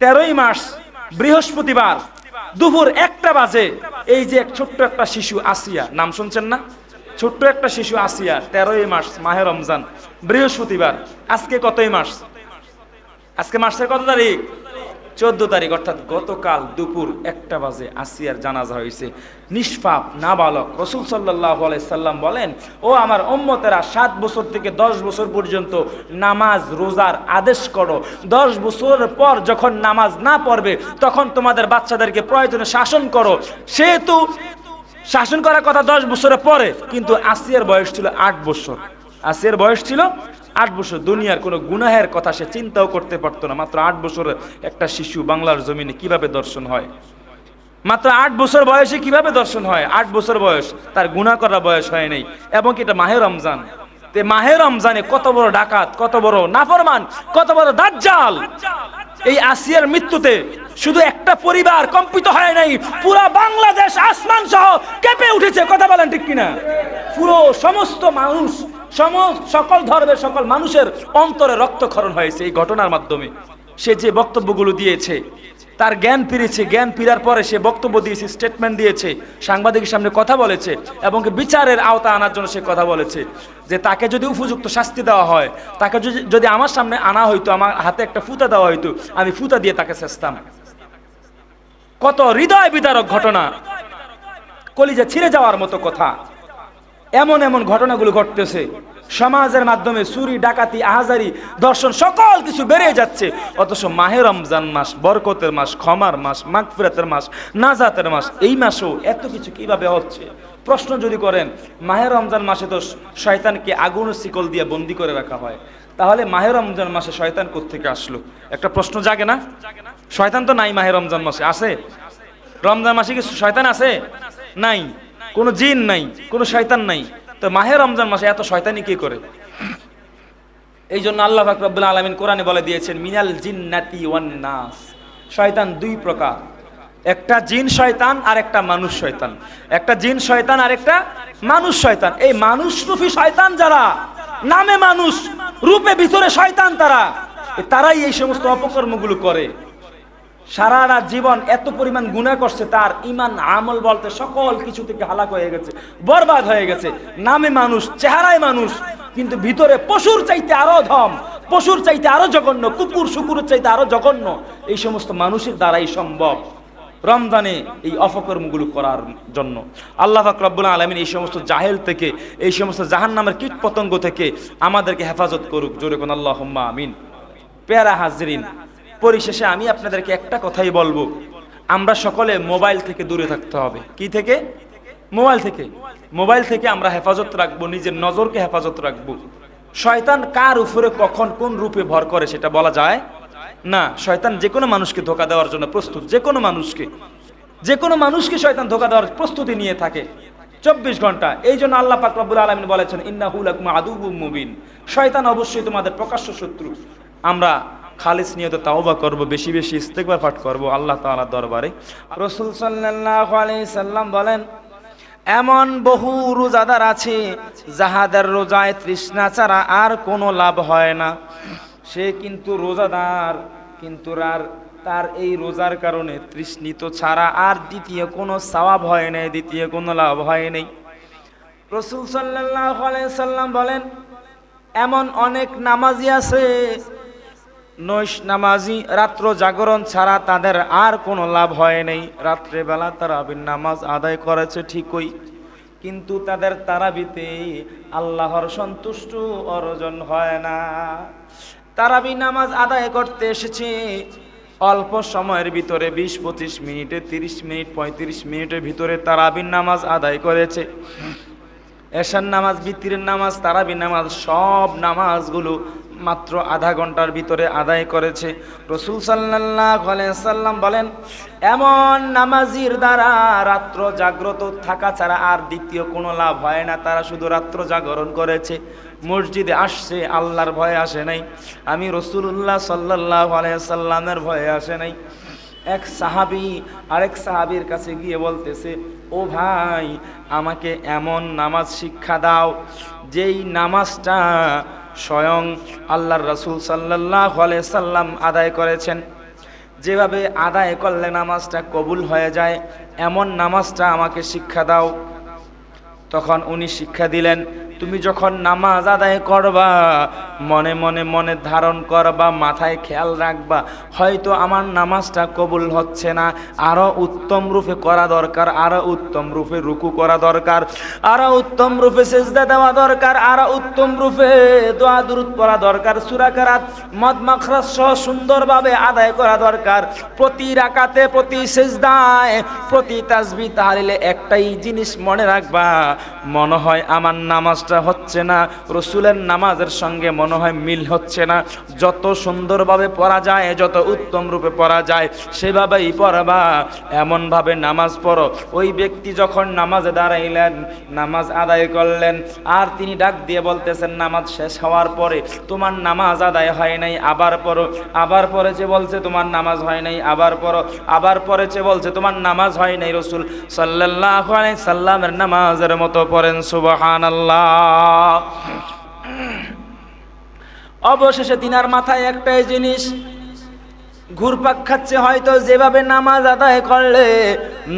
তেরোই মাস বৃহস্পতিবার দুপুর একটা বাজে, এই যে এক ছোট্ট একটা শিশু আসিয়া, নাম শুনছেন না? ছোট্ট একটা শিশু আসিয়া, তেরোই মাস মাহে রমজান, বৃহস্পতিবার, আজকে কতই মাস আজকে মাসের কত তারিখ? চোদ্দ তারিখ, অর্থাৎ গতকাল দুপুর একটা বাজে আসিয়ার জানাজা হয়েছে নিষ্পাপ, নাবালক রসুল সাল্লাহ সাল্লাম বলেন, ও আমার অম্মতেরা সাত বছর থেকে দশ বছর পর্যন্ত নামাজ, রোজার আদেশ করো। দশ বছরের পর যখন নামাজ না পড়বে, তখন তোমাদের বাচ্চাদেরকে প্রয়োজনে শাসন করো। সেহেতু শাসন করার কথা দশ বছরের পরে, কিন্তু আসিয়ার বয়স ছিল আট বছর। আসিয়ার বয়স ছিল আট বছর দুনিয়ার কোনো গুনাহের কথা সে চিন্তাও করতে পারতো না। মাত্র আট বছরের একটা শিশু বাংলার জমিনে কীভাবে দর্শন হয়? মাত্র আট বছর বয়সে কীভাবে দর্শন হয়? আট বছর বয়স, তার গুনাহ করা বয়স হয় নাই। এবং এটা মাহে রমজান। তে মাহে রমজানে কত বড় ডাকাত, কত বড় নাফরমান, কত বড় দাজ্জাল। এই আসিয়ার মৃত্যুতে শুধু একটা পরিবার কম্পিত হয় নাই, পুরো বাংলাদেশ আসমান সহ কেঁপে উঠেছে। কথা বলেন ঠিক কিনা? পুরো সমস্ত মানুষ সম সকল ধর্মের সকল মানুষের অন্তরে রক্তক্ষরণ হয়েছে এই ঘটনার মাধ্যমে। সে যে বক্তব্যগুলো দিয়েছে, তার জ্ঞান ফিরেছে, জ্ঞান ফিরার পরে সে বক্তব্য দিয়েছে স্টেটমেন্ট দিয়েছে, সাংবাদিকের সামনে কথা বলেছে এবং বিচারের আওতা আনার জন্য সে কথা বলেছে যে তাকে যদি উপযুক্ত শাস্তি দেওয়া হয়, তাকে যদি যদি আমার সামনে আনা হইতো, আমার হাতে একটা ফুতা দেওয়া হইতো, আমি ফুতা দিয়ে তাকে চেষ্টাম কত হৃদয় বিদারক ঘটনা। কলিজা ছিঁড়ে যাওয়ার মতো কথা। এমন এমন ঘটনাগুলো ঘটতেছে। সমাজের মাধ্যমে চুরি, ডাকাতি, আহাজারি, দর্শন, সকল কিছু বেড়ে যাচ্ছে। অথচ মাহে রমজান মাস, বরকতের মাস, ক্ষমার মাস, মাগফিরাতের মাস, নাজাতের মাস, এই মাসেও এত কিছু কীভাবে হচ্ছে? প্রশ্ন যদি করেন, মাহে রমজান মাসে তো শয়তানকে আগুন শিকল দিয়ে বন্দি করে রাখা হয়। তাহলে মাহে রমজান মাসে শয়তান কোত্থেকে আসলো? একটা প্রশ্ন জাগে না? শয়তান তো নাই মাহে রমজান মাসে, আছে? রমজান মাসে কি শয়তান আছে? নাই। কোনো জিন নাই, কোনো শয়তান নাই। তো মাহে রমজান মাসে এত শয়তানি কি করে? এই জন্য আল্লাহ ফাকরাবুল আলমিন কোরআনে বলে দিয়েছেন, মিনাল জিন্নাতি ওয়ান নাস। শয়তান দুই প্রকার। একটা জিন শয়তান, আর একটা মানুষ শয়তান। একটা জিন শয়তান, আর একটা মানুষ শয়তান। এই মানুষ রূপী শয়তান যারা, নামে মানুষ, রূপে ভিতরে শয়তান তারা তারাই এই সমস্ত অপকর্মগুলো করে। সারা রাত জীবন এত পরিমাণ গুণা করছে, তার ইমান আমল বলতে সকল কিছু থেকে হালাক হয়ে গেছে, বরবাদ হয়ে গেছে। নামে মানুষ, চেহারায় মানুষ, কিন্তু ভিতরে পশুর চাইতে আরও ধম, পশুর চাইতে আরও জঘন্য, কুকুর, শুকুরের চাইতে আরও জঘন্য, এই সমস্ত মানুষের দ্বারাই সম্ভব রমজানে এই অপকর্মগুলো করার জন্য। আল্লাহ ফাকরাবুল আলমিন এই সমস্ত জাহেল থেকে, এই সমস্ত জাহান নামের কীট পতঙ্গ থেকে আমাদেরকে হেফাজত করুক। জোরে কোন আল্লাহ আমিন। পেয়ারা হাজরিন পরিশেষে আমি আপনাদেরকে একটা কথাই বলব। আমরা সকলে মোবাইল থেকে দূরে থাকতে হবে। কি থেকে? মোবাইল থেকে। মোবাইল থেকে আমরা হেফাজত রাখব, নিজের নজরকে হেফাজত রাখব। শয়তান কার উপরে কখন কোন রূপে ভর করে সেটা বলা যায়? না, শয়তান যে কোনো মানুষকে ধোকা দেওয়ার জন্য প্রস্তুত। যে কোনো মানুষকে। যে কোনো মানুষকে শয়তান ধোকা দেওয়ার প্রস্তুতি নিয়ে থাকে। চব্বিশ ঘণ্টা। এই জন্য আল্লাহ পাক রব্বুল আলমিন বলেছেন ইন্নাহুল মুবিন। শয়তান অবশ্যই তোমাদের প্রকাশ্য শত্রু। আমরা খালিস নিয়ত তাওবা করব, বেশি বেশি ইস্তেকবার পাঠ করব আল্লাহ তাআলার দরবারে। রসুল সাল্লাল্লাহু আলাইহি সাল্লাম বলেন, এমন বহু রোজাদার আছে যাহাদের রোজায় তৃষ্ণা ছাড়া আর কোনো লাভ হয় না। সে কিন্তু রোজাদার, কিন্তু আর তার এই রোজার কারণে তৃষ্ণিত ছাড়া আর দ্বিতীয় কোনো সওয়াব হয় নাই, দ্বিতীয় কোনো লাভ হয় নাই। রসুল আলাইহি সাল্লাম বলেন, এমন অনেক নামাজি আছে নৈশ নামাজি রাত্র জাগরণ ছাড়া তাদের আর কোনো লাভ হয় নাই। রাত্রেবেলা তারাবির নামাজ আদায় করেছে ঠিকই, কিন্তু তাদের তারাবিতে আল্লাহর সন্তুষ্ট অর্জন হয় না। তারাবি নামাজ আদায় করতে এসেছে, অল্প সময়ের ভিতরে বিশ, পঁচিশ মিনিটে, তিরিশ মিনিট, পঁয়ত্রিশ মিনিটের ভিতরে তারাবির নামাজ আদায় করেছে। এশার নামাজ, বিতিরের নামাজ তারাবি নামাজ, সব নামাজগুলো মাত্র আধা ঘণ্টার ভিতরে আদায় করেছে। রসুল সাল্লাহ সাল্লাম বলেন, এমন নামাজির দ্বারা রাত্র জাগ্রত থাকা ছাড়া আর দ্বিতীয় কোনো লাভ হয় না। তারা শুধু রাত্র জাগরণ করেছে। মসজিদে আসছে, আল্লাহর ভয়ে আসে নাই। আমি রসুল্লাহ সাল্লাহ সাল্লামের ভয়ে আসে নাই। এক সাহাবি আরেক সাহাবির কাছে গিয়ে বলতেছে, ও ভাই, আমাকে এমন নামাজ শিক্ষা দাও, যেই নামাজটা স্বয়ং আল্লাহর রসুল সাল্লাহ সাল্লাম আদায় করেছেন। যেভাবে আদায় করলে নামাজটা কবুল হয়ে যায়, এমন নামাজটা আমাকে শিক্ষা দাও। তখন উনি শিক্ষা দিলেন, তুমি যখন নামাজ আদায় করবা মনে মনে মনে ধারণ করবা, মাথায় খেয়াল রাখবা। হয়তো আমার নামাজটা কবুল হচ্ছে না। আরও উত্তম রূপে করা দরকার আরও উত্তম রূপে রুকু করা দরকার আরও উত্তম রূপে সেজদা দেওয়া দরকার আরও উত্তম রূপে দোয়া দুরুদ করা দরকার, সুরাকারাত মদ মাখরাজ সহ সুন্দরভাবে আদায় করা দরকার। প্রতি রাকাতে, প্রতি সেজদায়, প্রতি তাসবি তাহলে একটাই জিনিস মনে রাখবা, মনে হয় আমার নামাজটা হচ্ছে না। রসুলের নামাজের সঙ্গে মনে হয় মিল হচ্ছে না। যত সুন্দরভাবে পড়া যায়, যত উত্তম রূপে পড়া যায়, সেভাবেই পড়বা। এমনভাবে নামাজ পড়ো। ওই ব্যক্তি যখন নামাজে দাঁড়াইলেন, নামাজ আদায় করলেন, আর তিনি ডাক দিয়ে বলতেছেন, নামাজ শেষ হওয়ার পরে তোমার নামাজ আদায় হয় নাই, আবার পড়ো। আবার পড়েছে বলছে, তোমার নামাজ হয় নাই, আবার পড়ো। আবার পড়েছে বলছে, তোমার নামাজ হয় নাই রসুল। সাল্লাহ সাল্লামের নামাজের মতো পড়েন সুবহান অবশেষে দিনার মাথায় একটাই জিনিস ঘুরপাক খাচ্ছে হয়তো যেভাবে নামাজ আদায় করলে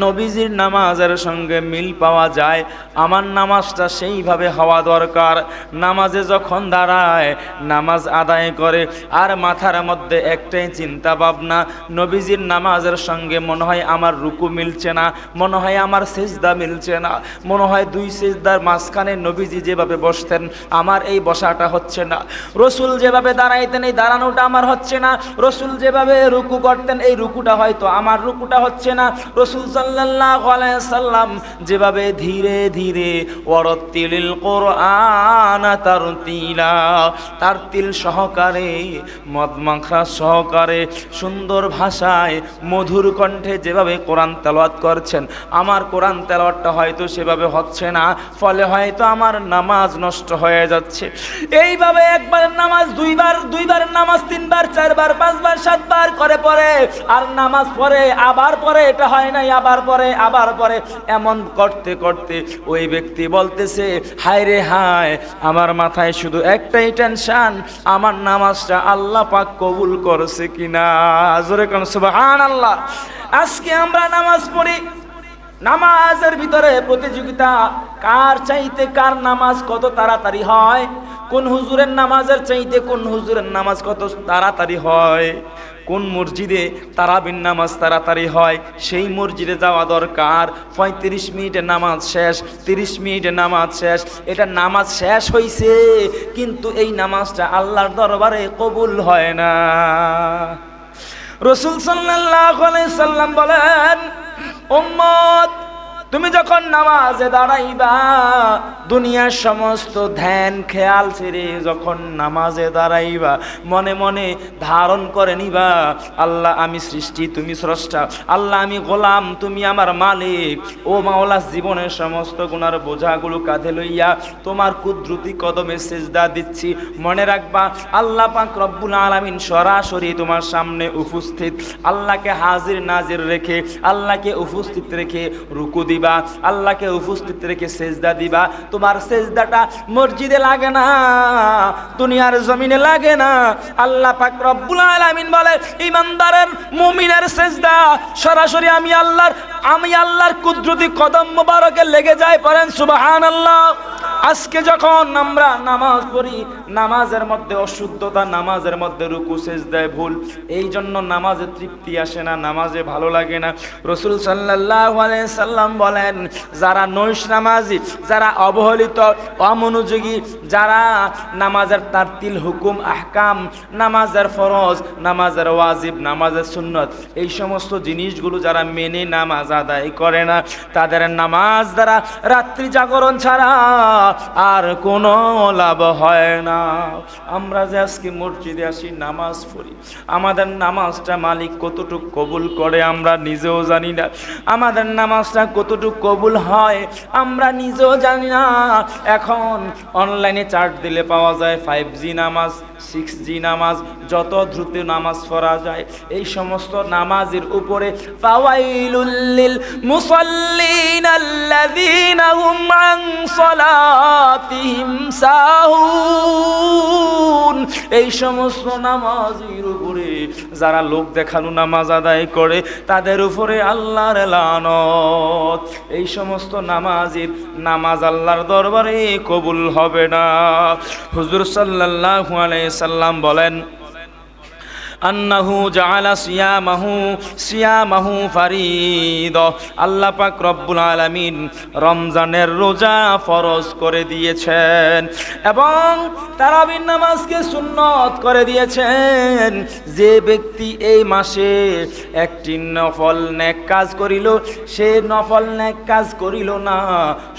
নবীজির নামাজের সঙ্গে মিল পাওয়া যায়। আমার নামাজটা সেইভাবে হওয়া দরকার। নামাজে যখন দাঁড়ায়, নামাজ আদায় করে, আর মাথার মধ্যে একটাই চিন্তা ভাবনা নবীজির নামাজের সঙ্গে মনে হয় আমার রুকু মিলছে না, মনে হয় আমার সেজদা মিলছে না, মনে হয় দুই সেজদার মাঝখানে নবীজি যেভাবে বসতেন, আমার এই বসাটা হচ্ছে না। রসুল যেভাবে দাঁড়াইতেন, এই দাঁড়ানোটা আমার হচ্ছে না। রসুল যেভাবে রুকু করতেন, এই রুকুটা হয়তো আমার রুকুটা হচ্ছে না। রসুল আলাইহি সাল্লাম যেভাবে ধীরে ধীরে ওয়ারাতিলিল কোরআন তারতিলা, তার তিল সহকারে, মদমাখা সহকারে, সুন্দর ভাষায়, মধুর কণ্ঠে যেভাবে কোরআন তেলাওয়াত করছেন, আমার কোরআন তেলাওয়াতটা হয়তো সেভাবে হচ্ছে না, ফলে হয়তো আমার নামাজ নষ্ট হয়ে যাচ্ছে। এইভাবে একবার নামাজ দুইবার দুইবার নামাজ তিনবার, চারবার, পাঁচবার, সাতবার করে পরে, আর নামাজ পড়ে, আবার পরে এটা হয় নাই, আবার পরে আবার পরে এমন করতে করতে ওই ব্যক্তি বলতেছে, হায় রে হায়, আমার মাথায় শুধু একটাই টেনশন আমার নামাজটা আল্লাহ পাক কবুল করছে কিনা? জোরে কোন সুবহান আল্লাহ আজকে আমরা নামাজ পড়ি। নামাজের ভিতরে প্রতিযোগিতা, কার চাইতে কার নামাজ কত তাড়াতাড়ি হয়? কোন হুজুরের নামাজের চাইতে কোন হুজুরের নামাজ কত তাড়াতাড়ি হয়? কোন মসজিদে তারাবিন নামাজ তাড়াতাড়ি হয়, সেই মসজিদে যাওয়া দরকার। পঁয়ত্রিশ মিনিটে নামাজ শেষ, তিরিশ মিনিটে নামাজ শেষ। এটা নামাজ শেষ হয়েছে কিন্তু এই নামাজটা আল্লাহর দরবারে কবুল হয় না। রসুল সাল্লাহ সাল্লাম বলেন, উম্মত তুমি যখন নামাজে দাঁড়াইবা, দুনিয়ার সমস্ত ধ্যান, খেয়াল ছেড়ে যখন নামাজে দাঁড়াইবা, মনে মনে ধারণ করে নিবা, আল্লাহ আমি সৃষ্টি, তুমি স্রষ্টা, আল্লাহ আমি গোলাম, তুমি আমার মালিক। ও মাওলা, জীবনের সমস্ত গুণার বোঝাগুলো কাঁধে লইয়া তোমার কুদ্রুতি কদমে সেজদা দিচ্ছি। মনে রাখবা, আল্লাহ পাক রব্বুল আলামিন সরাসরি তোমার সামনে উপস্থিত। আল্লাহকে হাজির, নাজির রেখে আল্লাহকে উপস্থিত রেখে রুকু দিবা। আল্লাহকে উপস্থিত রেখে সেজদা দিবা। তোমার সেজদাটা মসজিদে লাগে না, দুনিয়ার জমিনে লাগে না। আল্লাহ পাক রব্বুল আলামিন বলে, ইমানদারের মুমিনের সেজদা, সরাসরি আমি আল্লাহর আমি আল্লাহর কুদরতি কদম মোবারকে লেগে যায় পড়েন সুবহানাল্লাহ। আজকে যখন আমরা নামাজ পড়ি, নামাজের মধ্যে অশুদ্ধতা, নামাজের মধ্যে রুকু সেজদায় ভুল, এই জন্য নামাজে তৃপ্তি আসে না, নামাজে ভালো লাগে না। রসুল আলাইহি সাল্লাম বলেন, যারা নৈশ নামাজি, যারা অবহেলিত, অমনোযোগী, যারা নামাজের তার তিল হুকুম, আহকাম, নামাজের ফরজ, নামাজের ওয়াজিব, নামাজের সুন্নত, এই সমস্ত জিনিসগুলো যারা মেনে নামাজ আদায় করে না, তাদের নামাজ দ্বারা রাত্রি জাগরণ ছাড়া আর কোনো লাভ হয় না। আমরা যে আজকে মসজিদে আসি, নামাজ পড়ি। আমাদের নামাজটা মালিক কতটুকু কবুল করে আমরা নিজেও জানি না। আমাদের নামাজটা কতটুকু কবুল হয় আমরা নিজেও জানি না। এখন অনলাইনে চার্ট দিলে পাওয়া যায় ফাইভ জি নামাজ সিক্স জি নামাজ, যত দ্রুত নামাজ পড়া যায়। এই সমস্ত নামাজের উপরে ফাওয়াইলুল মুসল্লিন মুসাল্লিন আল্লাযীনা হুম আন এই সমস্ত নামাজের উপরে যারা লোক দেখানো নামাজ আদায় করে, তাদের উপরে আল্লাহর লানত। এই সমস্ত নামাজের নামাজ আল্লাহর দরবারে কবুল হবে না। হুজুর সাল্লাহ আলাই সাল্লাম বলেন আন্নাহু জাআলা সিয়ামাহু সিয়ামাহু ফারিদ। আল্লাহ পাক রব্বুল রমজানের রোজা ফরজ করে দিয়েছেন এবং তারাবির নামাজকে সুন্নত করে দিয়েছেন। যে ব্যক্তি এই মাসে একটি নফল নেক কাজ করিল, সে নফল নেক কাজ করিল না,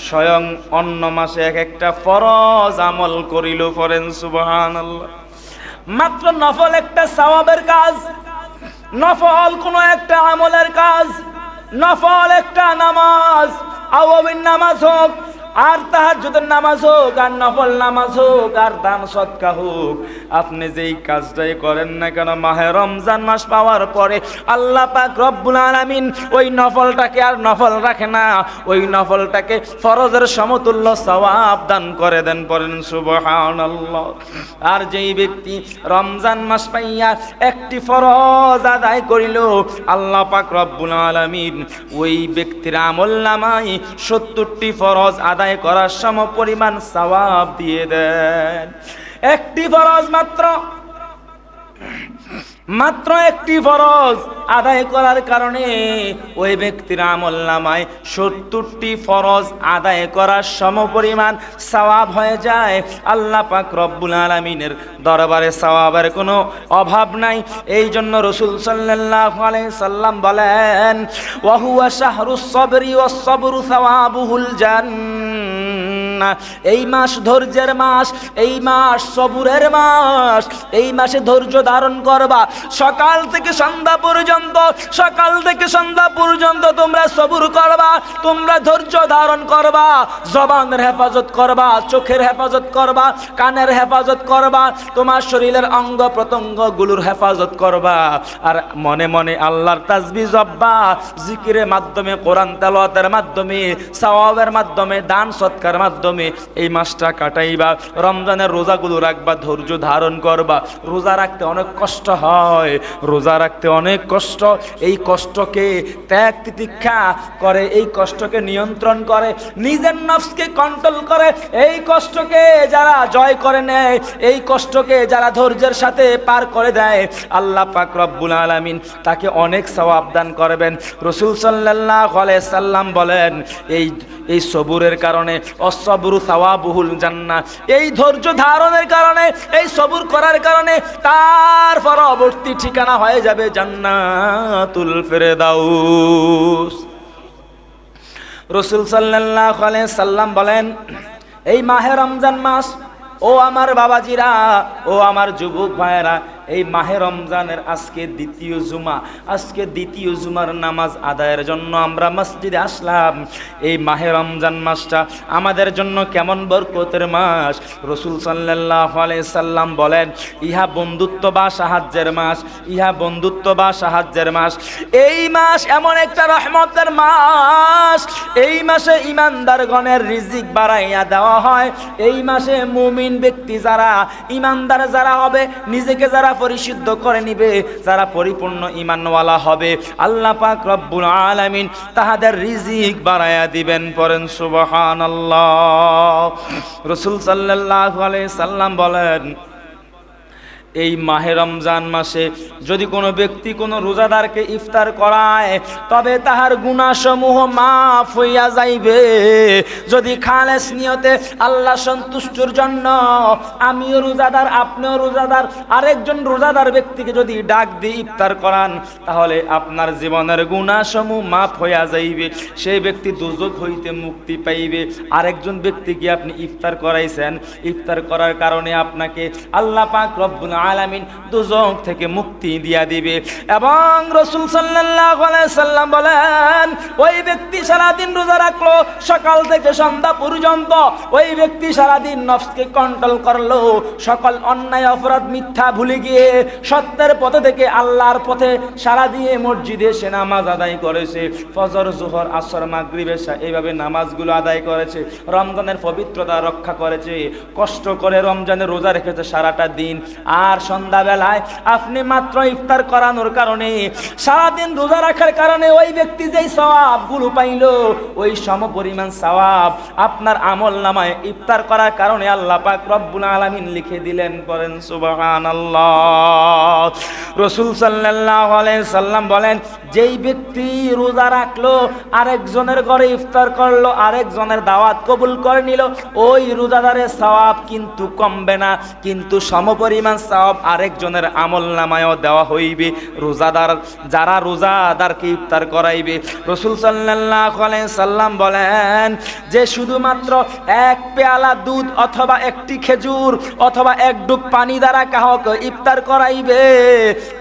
স্বয়ং অন্য মাসে এক একটা ফরজ আমল করিল ফরেন, সুবহানাল্লাহ। মাত্র নফল একটা সওয়াবের কাজ, নফল কোনো একটা আমলের কাজ, নফল একটা নামাজ আওয়ামীর নামাজ হোক আর তাহার তাহাজ্জুদের নামাজ হোক, আর নফল নামাজ হোক, আর দান সৎকা হোক, আপনি যেই কাজটাই করেন না কেন, মাহে রমজান মাস পাওয়ার পরে আল্লাহ পাক রব্বুল আলামিন ওই নফলটাকে আর নফল রাখে না, ওই নফলটাকে ফরজের সমতুল্য সওয়াব দান করে দেন, পড়েন সুবহানাল্লাহ। আর যেই ব্যক্তি রমজান মাস পাইয়া একটি ফরজ আদায় করিল, আল্লাহ পাক রব্বুল আলামিন ওই ব্যক্তির আমল নামায় সত্তরটি ফরজ আদায় করার সম পরিমাণ সওয়াব দিয়ে দেন। একটি ফরজ মাত্র। মাত্র একটি ফরজ আদায় করার কারণে ওই ব্যক্তির আমল নামায় সত্তরটি ফরজ আদায় করার সমপরিমাণ সওয়াব হয়ে যায়। আল্লাহ পাক রব্বুল আলমিনের দরবারে সওয়াবের কোনো অভাব নাই। এই জন্য রসুল আলাইহি সাল্লাম বলেন ওয়াহুয়া শাহরুস সবরি ও সবরু সাওয়াবুহুল জান্নাহ এই মাস ধৈর্যের মাস, এই মাস সবুরের মাস। এই মাসে ধৈর্য ধারণ করবা। সকাল থেকে সন্ধ্যা পর্যন্ত, সকাল থেকে সন্ধ্যা পর্যন্ত তোমরা সবুর করবা, তোমরা ধৈর্য ধারণ করবা। জবানের হেফাজত করবা, চোখের হেফাজত করবা, কানের হেফাজত করবা। তোমার শরীরের অঙ্গ প্রত্যঙ্গগুলোর হেফাজত করবা। আর মনে মনে আল্লাহর তাজবি জব্বা জিকিরের মাধ্যমে, কোরআন তেলাওয়াতের মাধ্যমে, সওয়াবের মাধ্যমে, দান সৎকার মাধ্যমে এই মাসটা কাটাইবা। রমজানের রোজাগুলো রাখবা, ধৈর্য ধারণ করবা। রোজা রাখতে অনেক কষ্ট হয়, রোজা রাখতে অনেক কষ্ট। এই কষ্টকে ত্যাগ তিতিক্ষা করে, এই কষ্টকে নিয়ন্ত্রণ করে, নিজের নফসকে কন্ট্রোল করে। এই কষ্টকে যারা জয় করে নেয়, এই কষ্টকে যারা ধৈর্যের সাথে পার করে দেয়, আল্লাহ পাক রব্বুল আলামিন তাকে অনেক সওয়াব দান করবেন। রসুল আলাইহি সাল্লাম বলেন, এই এই সবুরের কারণে সাওয়াবুহুল জান্নাহ। এই ধৈর্য ধারণের কারণে, এই সবুর করার কারণে তার পরবর্তী ঠিকানা হয়ে যাবে রসুল আলাইহি সাল্লাম বলেন, এই মাহে রমজান মাস, ও আমার বাবাজিরা, ও আমার যুবক ভাইয়েরা এই মাহে রমজানের আজকে দ্বিতীয় জুমা। আজকে দ্বিতীয় জুমার নামাজ আদায়ের জন্য আমরা মসজিদে আসলাম। এই মাহে রমজান মাসটা আমাদের জন্য কেমন বরকতের মাস। রসুল সাল্লাহ সাল্লাম বলেন, ইহা বন্ধুত্ব বা সাহায্যের মাস, ইহা বন্ধুত্ব বা সাহায্যের মাস। এই মাস এমন একটা রহমতের মাস। এই মাসে ইমানদারগণের রিজিক বাড়াইয়া দেওয়া হয়। এই মাসে মুমিন ব্যক্তি যারা, ইমানদার যারা হবে, নিজেকে যারা পরিশুদ্ধ করে নিবে, যারা পরিপূর্ণ ইমানওয়ালা হবে। আল্লাহ পাক রব্বুল আলামিন তাহাদের রিজিক বাড়ায়া দিবেন পরেন সুবহানাল্লাহ। রাসূল সাল্লাল্লাহু আলাইহি সাল্লাম বলেন এই মাহে রমজান মাসে যদি কোনো ব্যক্তি কোনো রোজাদারকে ইফতার করায়, তবে তাহার গুণাসমূহ মাফ হইয়া যাইবে। যদি খালেস নিয়তে আল্লাহ সন্তুষ্টর জন্য আমিও রোজাদার, আপনিও রোজাদার, আরেকজন রোজাদার ব্যক্তিকে যদি ডাক দিয়ে ইফতার করান, তাহলে আপনার জীবনের গুণাসমূহ মাফ হইয়া যাইবে। সেই ব্যক্তি দুজক হইতে মুক্তি পাইবে। আরেকজন ব্যক্তিকে আপনি ইফতার করাইছেন, ইফতার করার কারণে আপনাকে আল্লাহ পাক রব্বুল আলামিন দুজক থেকে মুক্তি দিয়া দিবে। এবং রসুল সাল্লাম বলেন, ওই ব্যক্তি সারাদিন রোজা রাখল, সকাল থেকে সন্ধ্যা পর্যন্ত ওই ব্যক্তি সারাদিন নফসকে কন্ট্রোল করল। সকল অন্যায়, অপরাধ, মিথ্যা ভুলে গিয়ে সত্যের পথে থেকে আল্লাহর পথে সারা দিয়ে মসজিদে সে নামাজ আদায় করেছে। ফজর, জোহর, আসর, মাগরিব, এশা, এইভাবে নামাজগুলো আদায় করেছে। রমজানের পবিত্রতা রক্ষা করেছে। কষ্ট করে রমজানের রোজা রেখেছে সারাটা দিন। আর সন্ধ্যাবেলায় আপনি মাত্র ইফতার করানোর কারণে, সারাদিন রোজা রাখার কারণে ওই ব্যক্তি যেই সওয়াবগুলো পাইল, ওই সম পরিমাণ সওয়াব আপনার আমল নামায় ইফতার করার কারণে আল্লাহ পাক রব্বুল আলামিন লিখে দিলেন, পড়েন সুবহানাল্লাহ। রসুল সাল্লাল্লাহু আলাইহি সাল্লাম বলেন, যেই ব্যক্তি রোজা রাখল, আরেকজনের ঘরে ইফতার করল, আরেকজনের দাওয়াত কবুল করে নিল, ওই রোজাদারের সওয়াব কিন্তু কমবে না, কিন্তু সমপরিমাণ সওয়াব আরেকজনের আমল নামায়ও দেওয়া হইবে। রোজাদার, যারা রোজাদারকে ইফতার করাইবে, রসুল আলাইহি সাল্লাম বলেন যে শুধুমাত্র এক পেয়ালা দুধ অথবা একটি খেজুর অথবা এক ডুব পানি দ্বারা কাহক ইফতার করাইবে,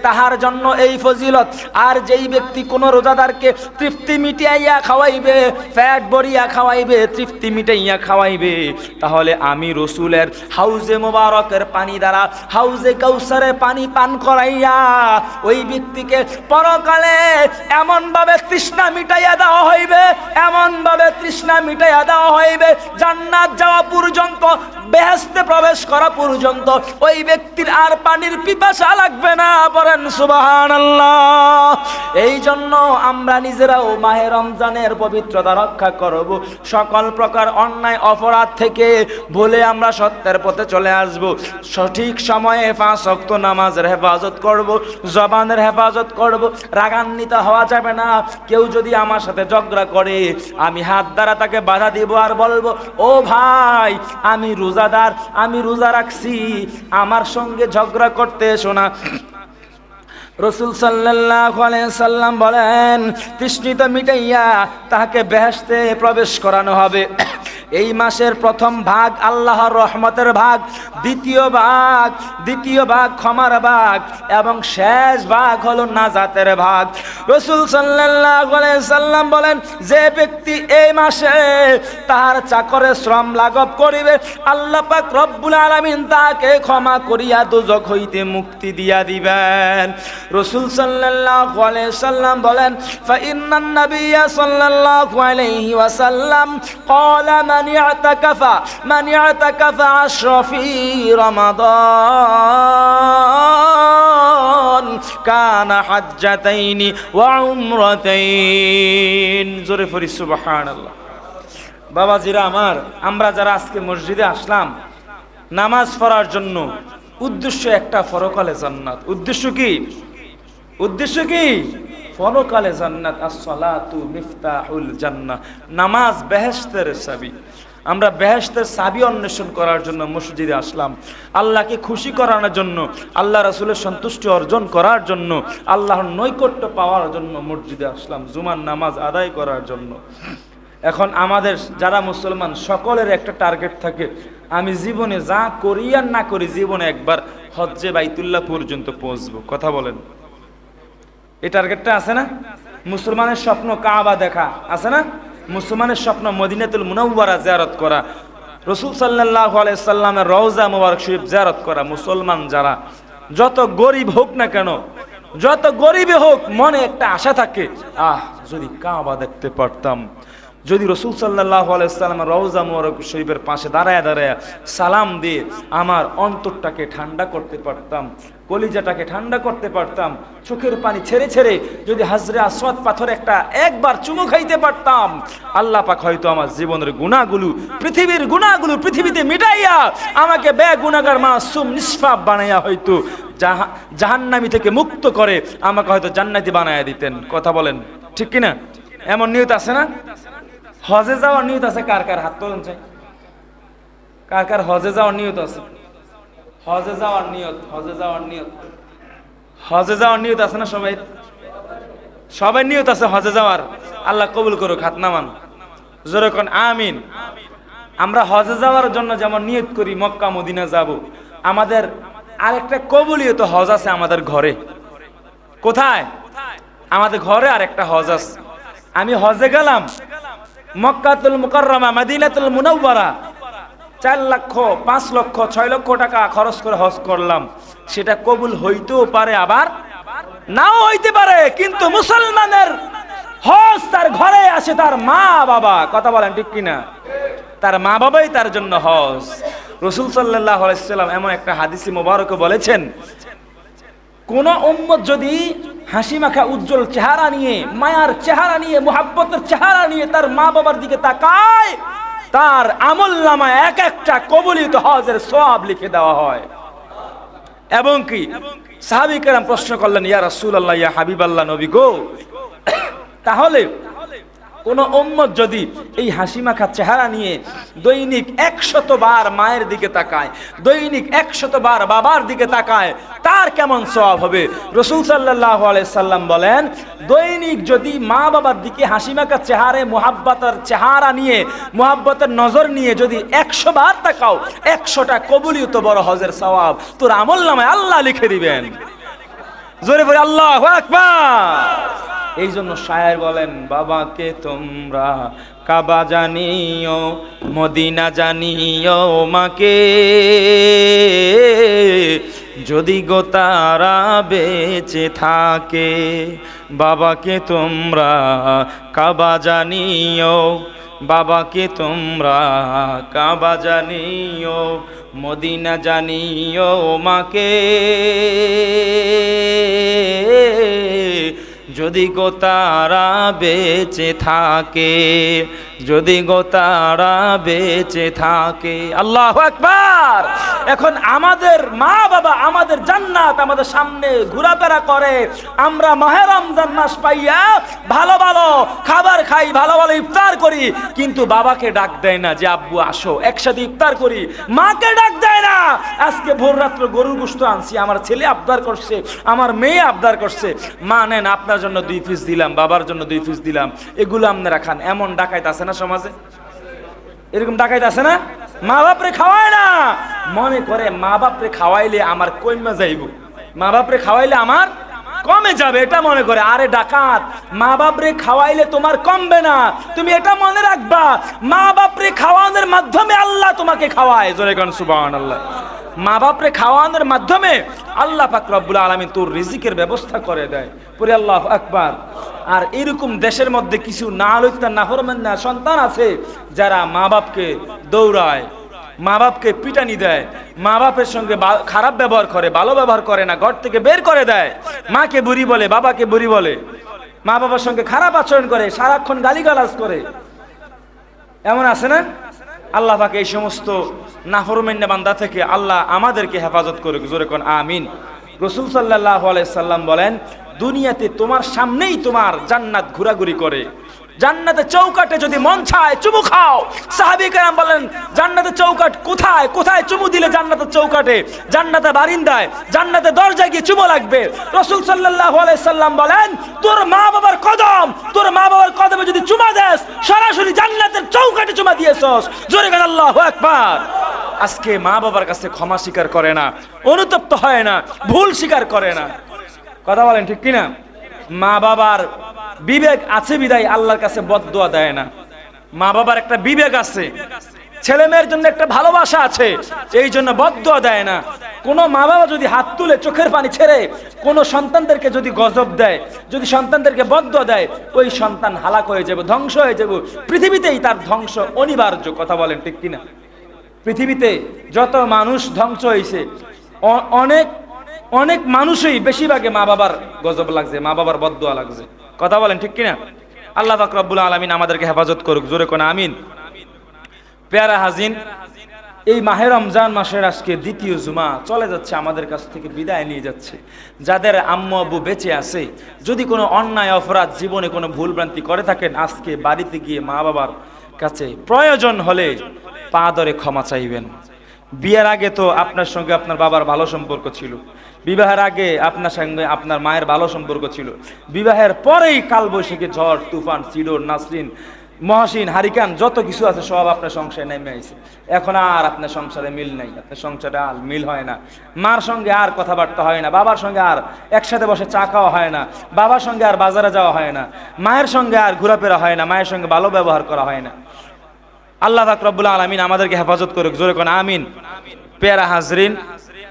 তাহার জন্য এই ফজিলত। আর যেই ব্যক্তি কোনো রোজাদারকে তৃপ্তি মিটাইয়া খাওয়াইবে, ফ্যাট বড়িয়া খাওয়াইবে, তৃপ্তি মিটাইয়া খাওয়াইবে, তাহলে আমি রসুলের হাউজে মোবারকের পানি দ্বারা, হাউজে কৌসারে পানি পান করাইয়া ওই ব্যক্তিকে পরকালে এমন ভাবে তৃষ্ণা মিটাইয়া দেওয়া হইবে এমন ভাবে তৃষ্ণা মিটাইয়া দেওয়া হইবে, জান্নাত যাওয়া পর্যন্ত বেহেস্তে প্রবেশ করা পর্যন্ত ওই ব্যক্তির আর পানির পিপাসা লাগবে না। বলেন সুবাহান এই জন্য আমরা নিজেরাও মাহে রমজানের পবিত্রতা রক্ষা করব। সকল প্রকার অন্যায়, অপরাধ থেকে বলে আমরা সত্যের পথে চলে আসব। সঠিক সময়ে পাঁচ শক্ত নামাজের হেফাজত করব, জবানের হেফাজত করব, রাগান্বিত হওয়া যাবে না। কেউ যদি আমার সাথে ঝগড়া করে, আমি হাত দ্বারা তাকে বাধা দিব আর বলব, ও ভাই, আমি রোজাদার, আমি রোজা রাখছি, আমার সঙ্গে ঝগড়া করতে এসো না। রসুল আলাইহি সাল্লাম বলেন, তৃষ্ণিত মিটাইয়া তাহাকে বেহেশতে প্রবেশ করানো হবে। এই মাসের প্রথম ভাগ আল্লাহর রহমতের ভাগ, দ্বিতীয় ভাগ দ্বিতীয় ভাগ ক্ষমার ভাগ, এবং শেষ ভাগ হলো নাজাতের ভাগ। রসুল আলাইহি সাল্লাম বলেন, যে ব্যক্তি এই মাসে তাহার চাকরে শ্রম লাঘব করিবে, আল্লাহ পাক রব্বুল আলামিন তাকে ক্ষমা করিয়া দুজক হইতে মুক্তি দিয়া দিবেন। রসুল সাল্লাল্লাহু আলাইহি সাল্লাম বলেন, ফাইন্নান নাবিয়্যা সাল্লাল্লাহু আলাইহি ওয়াসাল্লাম ক্বালা মান ইয়াতাকাফা মান ইয়াতাকাফা আশরা ফি রমাদান, কানা হাজ্জাতাইনি ওয়া উমরাতাইন। জোরে পড়ি, সুবহানাল্লাহ। বাবাজিরা আমার, আমরা যারা আজকে মসজিদে আসলাম, নামাজ পড়ার জন্য উদ্দেশ্য একটা ফরকালে জান্নাত। উদ্দেশ্য কি? উদ্দেশ্য কি? ফরকালে জান্নাত as-সালাতু মিফতাহুল জান্নাহ। নামাজ বেহেশতের চাবি। আমরা বেহেশতের চাবি অন্বেষণ করার জন্য মসজিদে আসলাম। আল্লাহকে খুশি করানোর জন্য, আল্লাহ রাসূলের সন্তুষ্টি অর্জন করার জন্য, আল্লাহর নৈকট্য পাওয়ার জন্য মসজিদে আসলাম, জুমার নামাজ আদায় করার জন্য। এখন আমাদের যারা মুসলমান, সকলের একটা টার্গেট থাকে, আমি জীবনে যা করি আর না করি, জীবনে একবার হজ্জে বাইতুল্লাহ পর্যন্ত পৌঁছবো। কথা বলেন। এই টার্গেটটা আছে না? মুসলমানের স্বপ্ন কাবা দেখা, আছে না? মুসলমানের স্বপ্ন মদিনাতুল মুনাওয়ারা জিয়ারত করা, রসুল সাল্লাল্লাহু আলাইহি সাল্লামের রওজা মুবারক শরীফ জিয়ারত করা, মুসলমান যারা, যত গরিব হোক না কেন, যত গরিবে হোক, মনে একটা আশা থাকে, আহ, যদি কাবা দেখতে পারতাম, যদি রসুল সাল্লাহ আলাইসাল্লাম রওজা মোরক শরীফের পাশে দাঁড়ায় দাঁড়ায় সালাম দিয়ে আমার অন্তরটাকে ঠান্ডা করতে পারতাম কলিজাটাকে ঠান্ডা করতে পারতাম, চোখের পানি ছেড়ে ছেড়ে যদি হাজরে আসওয়াত পাথর একটা একবার চুমু খাইতে পারতাম, আল্লাহ পাক হয়তো আমার জীবনের গুণাগুলো, পৃথিবীর গুণাগুলো পৃথিবীতে মিটাইয়া আমাকে বে গুণাগার মাসুম নিষ্পাপ বানাইয়া হয়তো জাহা জাহান্নামি থেকে মুক্ত করে আমাকে হয়তো জান্নাতি বানাইয়া দিতেন। কথা বলেন, ঠিক কিনা? এমন নিয়ত আছে না? হজে যাওয়ার নিয়ত আছে, কার কার হাত তোলেন চাই? কার কার হজে যাওয়ার নিয়ত আছে? হজে যাওয়ার নিয়ত, হজে যাওয়ার নিয়ত। হজে যাওয়ার নিয়ত আছে না সবাই? সবাই নিয়ত আছে হজে যাওয়ার। আল্লাহ কবুল করুক, হাত নামান। জোরে কোন, আমিন। আমরা হজে যাওয়ার জন্য যেমন নিয়ত করি, মক্কা, মদিনা যাব। আমাদের আরেকটা কবুলিয়ত হজ আছে আমাদের ঘরে। কোথায়? আমাদের ঘরে আরেকটা হজ আছে। আমি হজে গেলাম। মক্কাতুল মুকাররমা, মদিনাতুল মুনাওয়ারা। চার লক্ষ, পাঁচ লক্ষ, ছয় লক্ষ টাকা খরচ করে হজ করলাম। সেটা কবুল হইতেও পারে আবার নাও হইতে পারে, কিন্তু মুসলমানের হজ তার ঘরে আসে তার মা বাবা। কথা বলেন ঠিক কিনা? তার মা বাবাই তার জন্য হজ। রসুল সাল্লাহ এমন একটা হাদিসি মোবারক বলেছেন, কোন উম্মত যদি হাসি মাখা উজ্জ্বল চেহারা নিয়ে, মায়ার চেহারা নিয়ে, মোহাব্বতের চেহারা নিয়ে তার মা বাবার দিকে তাকায় তার আমল নামায় এক একটা কবলিত হজের সব লিখে দেওয়া হয়। এবং কি? সাহাবিকেরাম প্রশ্ন করলেন, ইয়া রাসুল আল্লাহ ইয়া হাবিব আল্লাহ নবী গো। তাহলে কোন উম্মত যদি এই হাসি মাখা চেহারা নিয়ে দৈনিক একশত বার মায়ের দিকে তাকায়, দৈনিক একশত বার বাবার দিকে তাকায়, তার কেমন সওয়াব হবে? রসুল সাল্লাহ সাল্লাম বলেন, দৈনিক যদি মা বাবার দিকে হাসি মাখা চেহারে মোহাব্বতের চেহারা নিয়ে, মোহাব্বতের নজর নিয়ে যদি একশো বার তাকাও, একশোটা কবুলিয়ত বড় হজের সওয়াব তোর আমল নামায় আল্লাহ লিখে দিবেন। জোরে বলে, আল্লাহ আকবার। এই জন্য শায়ের বলেন, বাবাকে তোমরা কাবা জানিও, মদিনা জানিও মাকে। যদি গো তারা বেঁচে থাকে, বাবাকে তোমরা কাবা জানিও, বাবাকে তোমরা কাবা জানিও, মদিনা জানিও মাকে। যদি গো তারা বেঁচে থাকে যদি গো তারা বেঁচে থাকে। আল্লাহ একবার এখন আমাদের মা বাবা আমাদের জান্নাত আমাদের সামনে ঘোরাফেরা করে। আমরা মাহে রমজান মাস পাইয়া ভালো ভালো খাবার খাই, ভালো ভালো ইফতার করি, কিন্তু বাবাকে ডাক দেয় না যে, আব্বু, আসো, একসাথে ইফতার করি। মাকে ডাক দেয় না। আজকে ভোর রাত্র গরুর গুস্ত আনছি, আমার ছেলে আবদার করছে, আমার মেয়ে আবদার করছে। মা, নেন, আপনার জন্য দুই পিস দিলাম, বাবার জন্য দুই পিস দিলাম। এগুলো আপনারা খান, এমন ডাকাইতে আছে না সমাজে? এরকম ডাকাইতে আছে না? মা বাপরে খাওয়ায় না। মনে করে মা বাপরে খাওয়াইলে আমার কইমা যাইব। মা বাপরে খাওয়াইলে আমার কমে যাবে, এটা মনে করে। আরে ডাকাত, মা বাপরে খাওয়াইলে তোমার কমবে না। তুমি এটা মনে রাখবা। মা বাপরে খাওয়ানোর মাধ্যমে আল্লাহ তোমাকে খাওয়ায়। জোরে গান সুবান আল্লাহ মা বাপরে খাওয়ানোর মাধ্যমে আল্লাহ পাক রব্বুল আলমী তোর রিজিকের ব্যবস্থা করে দেয়। পরে আল্লাহ আকবার। আর এরকম দেশের মধ্যে কিছু না লইতা না হরমেন না সন্তান আছে যারা মা বাপকে দৌড়ায় মা বাপকে পিটানি দেয় মা বাপের সঙ্গে খারাপ ব্যবহার করে, ভালো ব্যবহার করে না, ঘর থেকে বের করে দেয়। মাকে বুড়ি বলে, বাবাকে বুড়ি বলে। মা বাবার সঙ্গে খারাপ আচরণ করে, সারাক্ষণ গালিগালাজ করে। এমন আছে না? আল্লাহ পাকে এই সমস্ত নাফরমান্যা বান্দা থেকে আল্লাহ আমাদেরকে হেফাজত করে জোরে কোন আমিন। রসুল সাল্লাহ আলাইসাল্লাম বলেন, দুনিয়াতে তোমার সামনেই তোমার জান্নাত ঘোরাঘুরি করে। জান্নাতে চৌকাটে যদি মন চায় চুমু খাও। সাহাবি কেরাম বলেন, জান্নাতে চৌকাট কোথায়? কোথায় চুমু দিলে জান্নাতের চৌকাটে জান্নাতে বারিন্দায়, জান্নাতে দরজায় গিয়ে চুমু লাগবে। রসুল সাল্লাহ সাল্লাম বলেন, তোর মা বাবার কদম, তোর মা বাবার কদমে যদি চুমা দেস, সরাসরি জান্নাতের চৌকাটে চুমা দিয়েছস। জোরে গান, আল্লাহ একবার আজকে মা বাবার কাছে ক্ষমা স্বীকার করে না, অনুতপ্ত হয় না, ভুল স্বীকার করে না। কথা বলেন ঠিক কিনা? মা বাবার বিবেক আছে বিদায়, আল্লাহর কাছে বদদোয়া দেয় না। মা বাবার একটা বিবেক আছে। ছেলে মেয়ের জন্য একটা ভালোবাসা আছে, এই জন্য বদদোয়া দেয় না। কোন মা বাবা যদি হাত তুলে চোখের পানি ছেড়ে কোন সন্তানদেরকে যদি গজব দেয়, যদি সন্তানদেরকে বদদোয়া দেয়, ওই সন্তান হালাক হয়ে যাবে, ধ্বংস হয়ে যাবে। পৃথিবীতেই তার ধ্বংস অনিবার্য, কথা বলেন ঠিক কিনা? পৃথিবীতে যত মানুষ ধ্বংস হয়েছে অনেক অনেক মানুষই বেশিরভাগে মা বাবার গজব লাগছে, মা বাবার বদুয়া লাগছে। কথা বলেন, ঠিক কিনা? আল্লাহ পাক রব্বুল আলমিন আমাদেরকে হেফাজত করুক, জোরে কোন আমিন। পেয়ারা হাজিন, এই মাহে রমজান মাসের আজকে দ্বিতীয় জুমা চলে যাচ্ছে, আমাদের কাছ থেকে বিদায় নিয়ে যাচ্ছে। যাদের আম্মু আব্বু বেঁচে আছে, যদি কোনো অন্যায় অপরাধ জীবনে কোনো ভুলভ্রান্তি করে থাকেন, আজকে বাড়িতে গিয়ে মা বাবার কাছে প্রয়োজন হলে পা ধরে ক্ষমা চাইবেন। বিয়ের আগে তো আপনার সঙ্গে আপনার বাবার ভালো সম্পর্ক ছিল। বিবাহের আগে আপনার সঙ্গে আপনার মায়ের ভালো সম্পর্ক ছিল। বিবাহের পরেই কালবৈশাখী ঝড়, তুফান, সিডোর, নাসরিন, মহাসিন, হারিকান, যত কিছু আছে সব আপনার সংসারে নেমে আইছে। এখন আর আপনার সংসারে মিল নাই। আপনার সংসারে আর মিল হয় না। মার সঙ্গে আর কথাবার্তা হয় না। বাবার সঙ্গে আর একসাথে বসে চা খাওয়া হয় না। বাবার সঙ্গে আর বাজারে যাওয়া হয় না। মায়ের সঙ্গে আর ঘোরাফেরা হয় না। মায়ের সঙ্গে ভালো ব্যবহার করা হয় না। আল্লাহ পাক রব্বুল আলমিন আমাদেরকে হেফাজত করুক। জোরে কোন আমিন। পেয়ারা হাজরিন।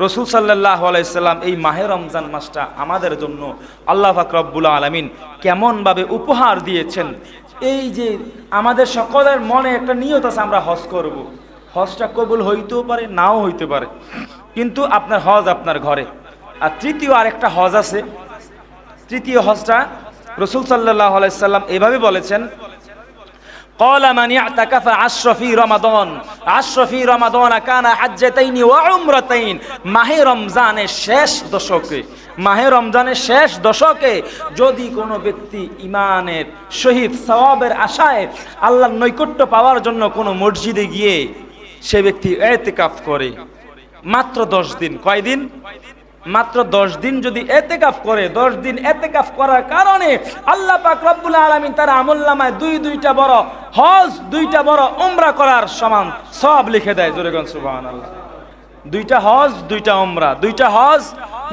রসুল সাল্লাহ আলাইসাল্লাম এই মাহে রমজান মাসটা আমাদের জন্য আল্লাহ পাক রব্বুল আলমিন কেমনভাবে উপহার দিয়েছেন। এই যে আমাদের সকলের মনে একটা নিয়ত আছে, আমরা হজ করব। হজটা কবুল হইতেও পারে, নাও হইতে পারে। কিন্তু আপনার হজ আপনার ঘরে। আর তৃতীয় আরেকটা হজ আছে। তৃতীয় হজটা রসুল সাল্লাহ আলাইসাল্লাম এভাবে বলেছেন قال من اعتكف عشر في رمضان عشر في رمضان كان حجتين وعمرتين মাহে রমজানের শেষ দশকে মাহে রমজানের শেষ দশকে যদি কোনো ব্যক্তি ইমানের শহীদ সওয়াবের আশায় আল্লাহর নৈকট্য পাওয়ার জন্য কোনো মসজিদে গিয়ে সে ব্যক্তি এতেকাফ করে মাত্র দশ দিন কয়দিন মাত্র দশ দিন যদি এতেকাফ করে, দশ দিন এতেকাফ করার কারণে আল্লাহ পাক রব্বুল আলমিন তার আমল্লামায় দুই দুইটা বড় হজ, দুইটা বড় উমরা করার সমান সব লিখে দেয়। জোরেগঞ্জ সুবাহ আল্লাহ দুইটা হজ, দুইটা উমরা। দুইটা হজ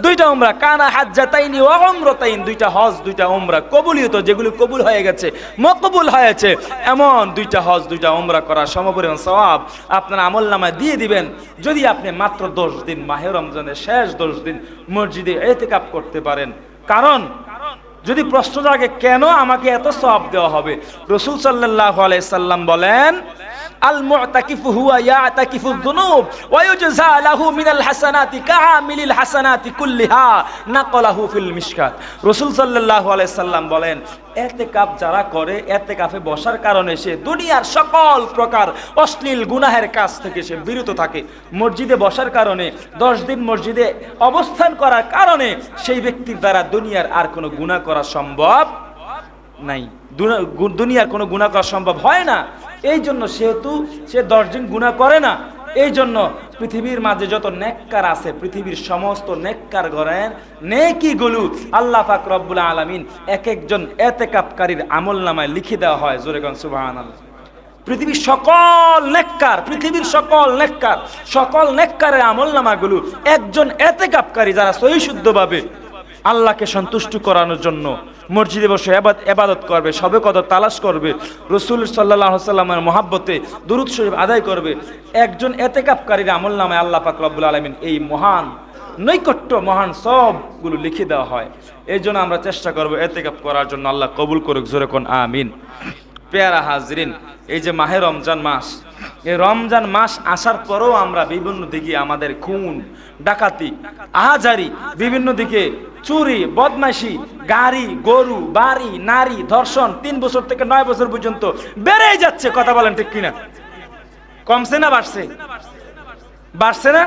দুইটা উমরা, কানা হাজ্জাতাইনি ওয়া উমরাতাইন, দুইটা হজ, দুইটা উমরা। কবুলিয়ত, যেগুলো কবুল হয়ে গেছে, মকবুল হয়েছে, এমন দুইটা হজ, দুইটা উমরা করা সমপরিমাণ সওয়াব আপনার আমল নামায় দিয়ে দিবেন। যদি আপনি মাত্র দশ দিন, মাহে রমজানের শেষ দশ দিন মসজিদে এতেকাপ করতে পারেন। কারণ, যদি প্রশ্ন জাগে, কেন আমাকে এত সওয়াব দেওয়া হবে? রসুল সাল্লাহ আলাইসাল্লাম বলেন আল মুতাকিফু হুয়া ফিল সাল্লাল্লাহু যারা করে এতেকাফে বসার কারণে সে দুনিয়ার সকল প্রকার অশ্লীল গুনাহের কাজ থেকে সে বিরত থাকে। মসজিদে বসার কারণে, দশ দিন মসজিদে অবস্থান করার কারণে সেই ব্যক্তির দ্বারা দুনিয়ার আর কোনো গুনাহ করা সম্ভব নাই। দুনিয়ার কোনো গুণা করা সম্ভব হয় না। এই জন্য সেহেতু সে দশজন গুণা করে না। এই জন্য পৃথিবীর মাঝে যত নেককার আছে, পৃথিবীর সমস্ত নেককার গড়েন নেকিগুলো আল্লাহ পাক রব্বুল আলামিন এক একজন এতেকাপকারীর আমল নামায় লিখে দেওয়া হয়। জোরেগন সুবাহান পৃথিবীর সকল নেককার, পৃথিবীর সকল নেককার, সকল নেককারের আমল নামাগুলো একজন এতেকাপকারী যারা সহিশুদ্ধভাবে আল্লাহকে সন্তুষ্ট করানোর জন্য মসজিদে বসে এবাদত করবে, সবে কত তালাশ করবে, রসুল সাল্লাহ সাল্লামের মহাব্বতে দুরুদ শরীফ আদায় করবে। একজন এতে কাপকারীর আমল নামে আল্লাহ পাক রব্বুল আলমিন এই মহান, নৈকট্য, মহান সবগুলো লিখে দেওয়া হয়। এই জন্য আমরা চেষ্টা করব এতে কাপ করার জন্য আল্লাহ কবুল করুক, জোরে কোন আমিন। পেয়ারা হাজরিন, এই যে মাহে রমজান মাস, এই রমজান মাস আসার পরেও আমরা বিভিন্ন দিকে আমাদের খুন, ডাকাতি, আহাজারি, বিভিন্ন দিকে চুরি বদমাশি গাড়ি, গরু, বাড়ি, নারী, ধর্ষণ, তিন বছর থেকে নয় বছর পর্যন্ত বেড়েই যাচ্ছে, কথা বলেন ঠিক কিনা? কমছে না, বাড়ছে? বাড়ছে না?